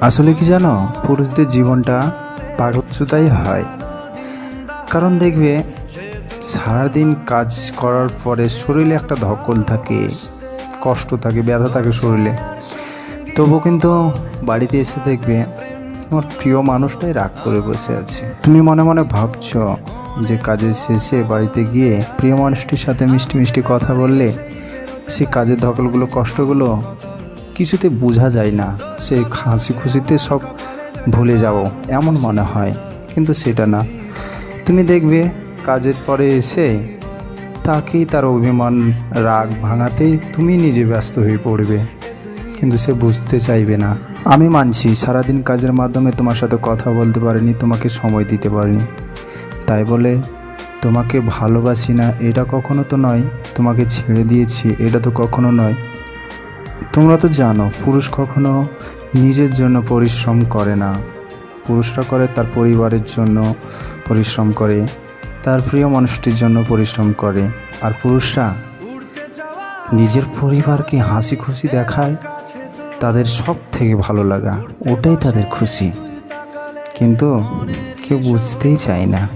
আসলে কি জানো? পুরুষদের জীবনটা পাগলচুতাই হয়। কারণ দেখবে, সারাদিন কাজ করার পরে শরীরে একটা ধকল থাকে, কষ্ট থাকে, ব্যথা থাকে শরীরে। তবু কিন্তু বাড়িতে এসে দেখবে তোমার প্রিয় মানুষটাই রাগ করে বসে আছে। তুমি মনে মনে ভাবছ যে কাজের শেষে বাড়িতে গিয়ে প্রিয় মানুষটির সাথে মিষ্টি মিষ্টি কথা বললে, সে কাজের ধকলগুলো, কষ্টগুলো কিছুতে বোঝা যায় না, সে হাসি খুশিতে সব ভুলে যাব, এমন মনে হয়, কিন্তু সেটা না। তুমি দেখবে, কাজের পরে এসে তাকেই তার অভিমান, রাগ ভাঙাতেই তুমি নিজে ব্যস্ত হয়ে পড়বে, কিন্তু সে বুঝতে চাইবে না। আমি মানছি, সারাদিন কাজের মাধ্যমে তোমার সাথে কথা বলতে পারিনি, তোমাকে সময় দিতে পারিনি। তাই বলে, তোমাকে ভালোবাসি না, এটা কখনো তো নয়, তোমাকে ছেড়ে দিয়েছি, এটা তো কখনো নয়। তোমরা তো জানো, পুরুষ কখনো নিজের জন্য পরিশ্রম করে না। পুরুষরা করে তার পরিবারের জন্য পরিশ্রম করে, তার প্রিয় মানুষটির জন্য পরিশ্রম করে। আর পুরুষরা নিজের পরিবারকে হাসি খুশি দেখায়, তাদের সব থেকে ভালো লাগা, ওটাই তাদের খুশি। কিন্তু কেউ বুঝতেই চায় না।